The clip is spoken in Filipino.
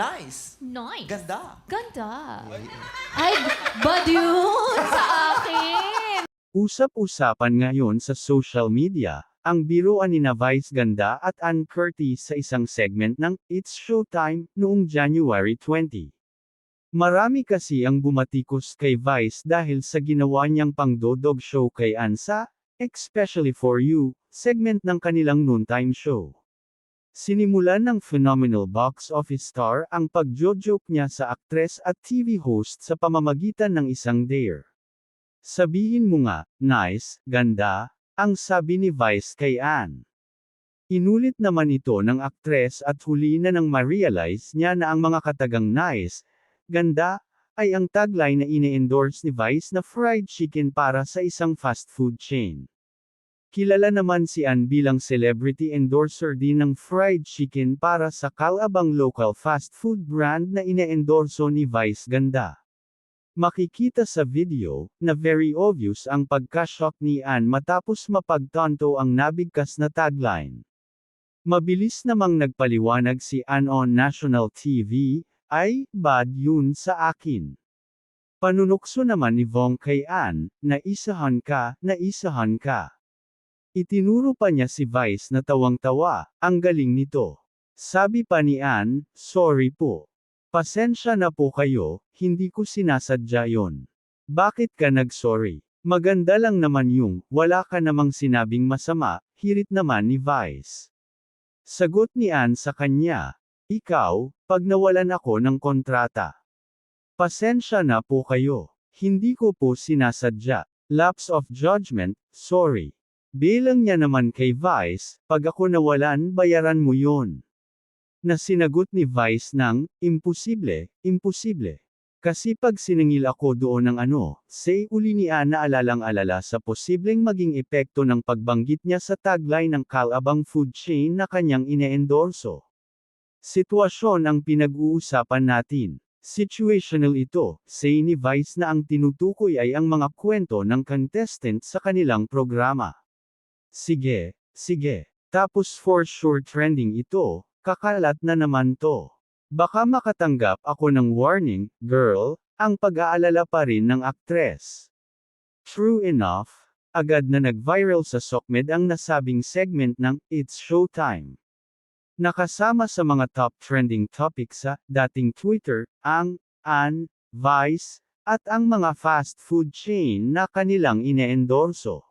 Nice. Nice. Ganda. Ganda. Ay, bad yun sa akin. Usap-usapan ngayon sa social media, ang biruan ni na Vice Ganda at Ann Curtis sa isang segment ng It's Showtime noong January 20. Marami kasi ang bumatikos kay Vice dahil sa ginawa niyang pangdodog show kay Ann sa Especially For You, segment ng kanilang noontime show. Sinimulan ng phenomenal box office star ang pagjojoke niya sa aktres at TV host sa pamamagitan ng isang dare. Sabihin mo nga, nice, ganda, ang sabi ni Vice kay Ann. Inulit naman ito ng aktres at huli na nang ma-realize niya na ang mga katagang nice, ganda, ay ang tagline na ine-endorse ni Vice na fried chicken para sa isang fast food chain. Kilala naman si Ann bilang celebrity endorser din ng fried chicken para sa kalabang local fast food brand na ine-endorso ni Vice Ganda. Makikita sa video, na very obvious ang pagka-shock ni Ann matapos mapagtanto ang nabigkas na tagline. Mabilis namang nagpaliwanag si Ann on national TV, ay, bad yun sa akin. Panunokso naman ni Vong kay Ann, na isahan ka, na isahan ka. Itinuro pa niya si Vice na tawang-tawa, ang galing nito. Sabi pa ni Ann, sorry po. Pasensya na po kayo, hindi ko sinasadya yon. Bakit ka nag-sorry? Maganda lang naman yung, wala ka namang sinabing masama, hirit naman ni Vice. Sagot ni Ann sa kanya, ikaw, pag nawalan ako ng kontrata. Pasensya na po kayo. Hindi ko po sinasadya. Lapse of judgment, sorry. Bilang niya naman kay Vice, pag ako nawalan bayaran mo yon. Na sinagot ni Vice ng, imposible, imposible. Kasi pag siningil ako doon ng ano, say uli ni Ana alalang-alala sa posibleng maging epekto ng pagbanggit niya sa tagline ng Calabang food chain na kanyang ine-endorso. Sitwasyon ang pinag-uusapan natin. Situational ito, say ni Vice na ang tinutukoy ay ang mga kwento ng contestant sa kanilang programa. Sige, sige. Tapos for sure trending ito, kakalat na naman to. Baka makatanggap ako ng warning, girl, ang pag-aalala pa rin ng aktres. True enough, agad na nag-viral sa SOCMED ang nasabing segment ng It's Showtime. Nakasama sa mga top trending topics sa dating Twitter, ang An, Vice, at ang mga fast food chain na kanilang ine-endorso.